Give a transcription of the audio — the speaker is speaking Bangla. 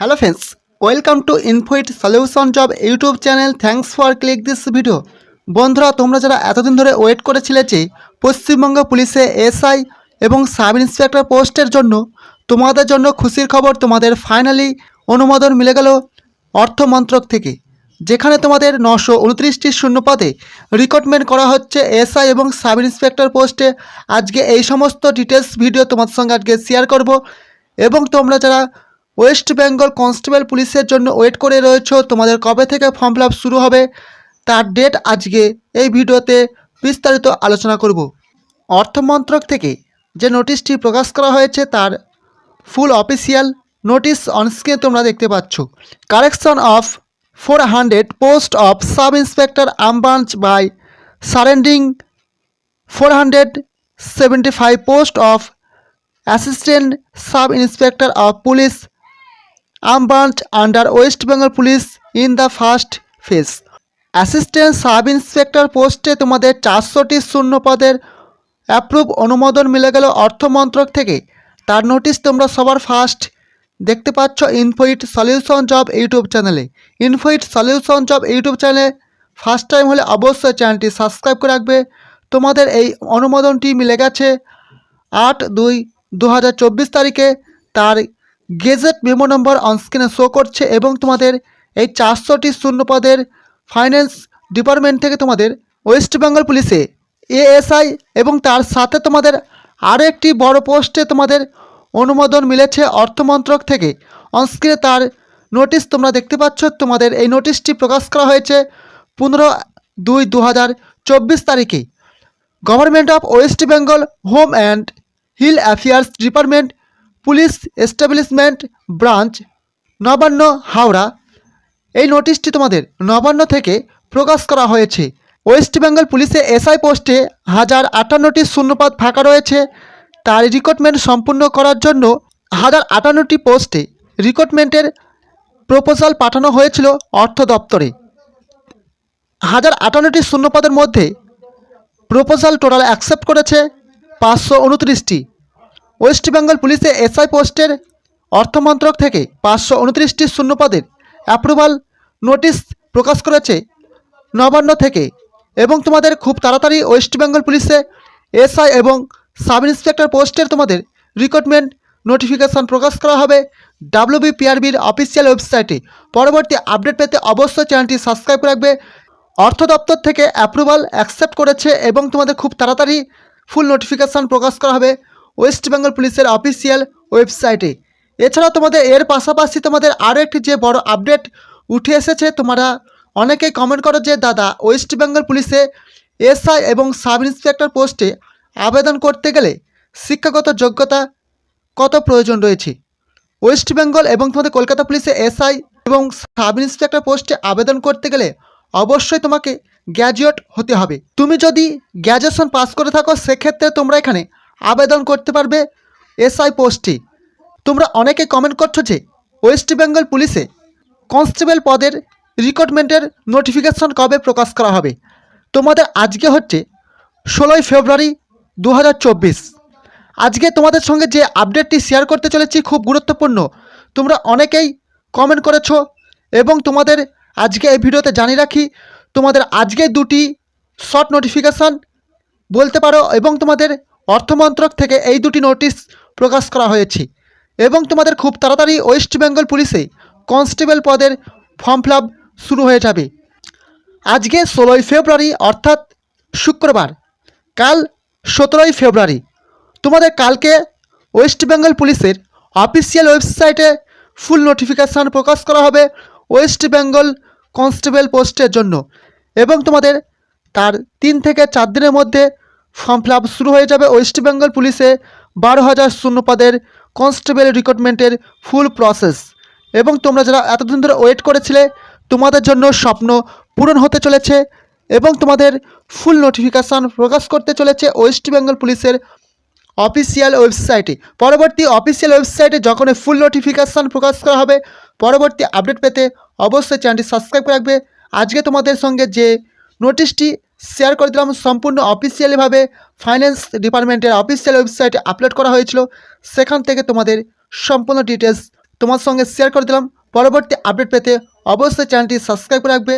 Hello friends, welcome to Infoit Solution Job YouTube channel thanks for click this video বন্ধুরা তোমরা যারা এতদিন ধরে ওয়েট করেছিলে যে পশ্চিমবঙ্গ পুলিশে এসআই এবং সাব ইন্সপেক্টর পোস্টের জন্য তোমাদের জন্য খুশির খবর তোমাদের ফাইনালি অনুমোদন মিলে গেল অর্থ মন্ত্রক থেকে। যেখানে তোমাদের নশো উনত্রিশটি শূন্যপদে রিক্রুটমেন্ট করা হচ্ছে এসআই এবং সাব ইন্সপেক্টর পোস্টে। আজকে এই সমস্ত ডিটেলস ভিডিও তোমাদের সঙ্গে আজকে শেয়ার করব। এবং তোমরা যারা ওয়েস্ট বেঙ্গল কনস্টেবল পুলিশের জন্য ওয়েট করে রয়েছো, তোমাদের কবে থেকে ফর্ম ফিল শুরু হবে? তার ডেট আজকে এই ভিডিওতে বিস্তারিত আলোচনা করব। অর্থমন্ত্রক থেকে যে নোটিশটি প্রকাশ করা হয়েছে তার ফুল অফিসিয়াল নোটিশ অনস্ক্রিনে তোমরা দেখতে পাচ্ছ। Correction of four hundred post of sub inspector unarmed branch by surrendering four hundred seventy five post of assistant sub inspector of police unarmed under West Bengal police in the first phase assistant sub inspector পোস্টে তোমাদের চারশোটি শূন্য পদের অ্যাপ্রুভ অনুমোদন মিলে গেল অর্থমন্ত্রক থেকে। তার নোটিশ তোমরা সবার ফার্স্ট দেখতে পাচ্ছ ইনফোইট সলিউশন জব ইউটিউব চ্যানেলে ইনফোইট সলিউশন জব ইউটিউব চ্যানেলে ফার্স্ট টাইম হলে অবশ্যই চ্যানেলটি সাবস্ক্রাইব করে রাখবে। তোমাদের এই অনুমোদনটি মিলে গেছে আট দুই দু তারিখে। তার গেজেট মেমো নম্বর অনস্ক্রিনে শো করছে এবং তোমাদের এই চারশোটি শূন্যপদের ফাইন্যান্স ডিপার্টমেন্ট থেকে তোমাদের ওয়েস্ট বেঙ্গল পুলিশে এএসআই এবং তার সাথে তোমাদের আরও একটি বড় পোস্টে তোমাদের অনুমোদন মিলেছে অর্থমন্ত্রক থেকে। অনস্ক্রিনে তার নোটিশ তোমরা দেখতে পাচ্ছ, তোমাদের এই নোটিশটি প্রকাশ করা হয়েছে পনেরো দুই দু চব্বিশ তারিখে। Government of West Bengal home and hill affairs department police establishment branch Nabanna Howrah. এই নোটিশটি তোমাদের নবান্ন থেকে প্রকাশ করা হয়েছে। ওয়েস্ট বেঙ্গল পুলিশে এসআই পোস্টে হাজার আটান্নটি শূন্যপদ ফাঁকা রয়েছে। তার রিক্রুটমেন্ট সম্পূর্ণ করার জন্য হাজার আটান্নটি পোস্টে রিক্রুটমেন্টের প্রপোজাল পাঠানো হয়েছিল অর্থ দপ্তরে। হাজার আটান্নটি শূন্যপদের মধ্যে প্রপোজাল টোটাল অ্যাকসেপ্ট করেছে পাঁচশো উনত্রিশটি। ওয়েস্ট বেঙ্গল পুলিশে এসআই পোস্টের অর্থমন্ত্রক থেকে পাঁচশো উনত্রিশটি শূন্যপদের অ্যাপ্রুভাল নোটিশ প্রকাশ করেছে নবান্ন থেকে। এবং তোমাদের খুব তাড়াতাড়ি ওয়েস্ট বেঙ্গল পুলিশে এসআই এবং সাব ইন্সপেক্টর পোস্টের তোমাদের রিক্রুটমেন্ট নোটিফিকেশন প্রকাশ করা হবে ডাব্লিউবিপিআরবির অফিসিয়াল ওয়েবসাইটে পরবর্তী আপডেট পেতে অবশ্যই চ্যানেলটি সাবস্ক্রাইব রাখবে। অর্থ দপ্তর থেকে অ্যাপ্রুভাল অ্যাকসেপ্ট করেছে এবং তোমাদের খুব তাড়াতাড়ি ফুল নোটিফিকেশান প্রকাশ করা হবে। ওয়েস্ট বেঙ্গল পুলিশের অফিসিয়াল ওয়েবসাইটে এছাড়া তোমাদের এর পাশাপাশি তোমাদের আরও একটি যে বড় আপডেট উঠে এসেছে, তোমরা অনেকেই কমেন্ট করো যে, দাদা ওয়েস্ট বেঙ্গল পুলিশে এসআই এবং সাব ইন্সপেক্টর পোস্টে আবেদন করতে গেলে শিক্ষাগত যোগ্যতা কত প্রয়োজন রয়েছে? ওয়েস্ট বেঙ্গল এবং তোমাদের কলকাতা পুলিশে এসআই এবং সাব ইন্সপেক্টর পোস্টে আবেদন করতে গেলে অবশ্যই তোমাকে গ্র্যাজুয়েট হতে হবে। তুমি যদি গ্র্যাজুয়েশন পাস করে থাকো, সেক্ষেত্রে তোমরা এখানে আবেদন করতে পারবে এসআই পোস্টে তোমরা অনেকে কমেন্ট করছ যে ওয়েস্ট বেঙ্গল পুলিশে কনস্টেবল পদের রিক্রুটমেন্টের নোটিফিকেশন কবে প্রকাশ করা হবে? তোমাদের আজকে হচ্ছে ষোলোই ফেব্রুয়ারি দু হাজার চব্বিশ। আজকে তোমাদের সঙ্গে যে আপডেটটি শেয়ার করতে চলেছি খুব গুরুত্বপূর্ণ। তোমরা অনেকেই কমেন্ট করেছ এবং তোমাদের আজকে এই ভিডিওতে জানিয়ে রাখি, তোমাদের আজকে দুটি শর্ট নোটিফিকেশান বলতে পারো এবং তোমাদের অর্থমন্ত্রক থেকে এই দুটি নোটিশ প্রকাশ করা হয়েছে। এবং তোমাদের খুব তাড়াতাড়ি ওয়েস্ট বেঙ্গল পুলিশে কনস্টেবল পদের ফর্ম ফিল শুরু হয়ে যাবে। আজকে ষোলোই ফেব্রুয়ারি, অর্থাৎ শুক্রবার, কাল সতেরোই ফেব্রুয়ারি। তোমাদের কালকে ওয়েস্ট বেঙ্গল পুলিশের অফিসিয়াল ওয়েবসাইটে ফুল নোটিফিকেশান প্রকাশ করা হবে ওয়েস্ট বেঙ্গল কনস্টেবল পোস্টের জন্য। এবং তোমাদের তার তিন থেকে চার দিনের মধ্যে ফর্ম ফিল শুরু হয়ে যাবে ওয়েস্ট বেঙ্গল পুলিশে। বারো হাজার শূন্য পদের কনস্টেবল রিক্রুটমেন্টের ফুল প্রসেস। এবং তোমরা যারা এতদিন ধরে ওয়েট করেছিলে, তোমাদের জন্য স্বপ্ন পূরণ হতে চলেছে এবং তোমাদের ফুল নোটিফিকেশান প্রকাশ করতে চলেছে ওয়েস্ট বেঙ্গল পুলিশের অফিসিয়াল ওয়েবসাইটে। পরবর্তী অফিসিয়াল ওয়েবসাইটে যখন ফুল নোটিফিকেশান প্রকাশ করা হবে, পরবর্তী আপডেট পেতে অবশ্যই চ্যানেলটি সাবস্ক্রাইব করে রাখবে। আজকে তোমাদের সঙ্গে যে নোটিশটি শেয়ার করে দিলাম। সম্পূর্ণ অফিসিয়ালিভাবে ফাইন্যান্স ডিপার্টমেন্টের অফিসিয়াল ওয়েবসাইটে আপলোড করা হয়েছিল। সেখান থেকে তোমাদের সম্পূর্ণ ডিটেলস তোমার সঙ্গে শেয়ার করে দিলাম। পরবর্তী আপডেট পেতে অবশ্যই চ্যানেলটি সাবস্ক্রাইব করে রাখবে।